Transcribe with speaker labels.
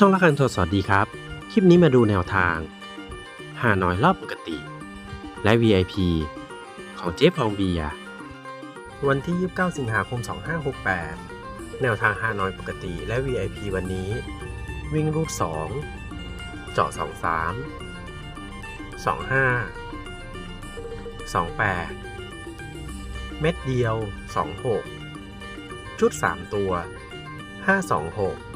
Speaker 1: ช่องละคันโทรสวัสดีครับ คลิปนี้มาดูแนวทางหาน้อยรอบปกติ และ VIP ของเจ๊ฟองเบีย วันที่ 29 สิงหาคม 2568 แนวทางหาน้อยปกติและ VIP วันนี้ วิ่งรูด 2 เจาะ 23 25 28 เม็ดเดียว 26 ชุด 3 ตัว 526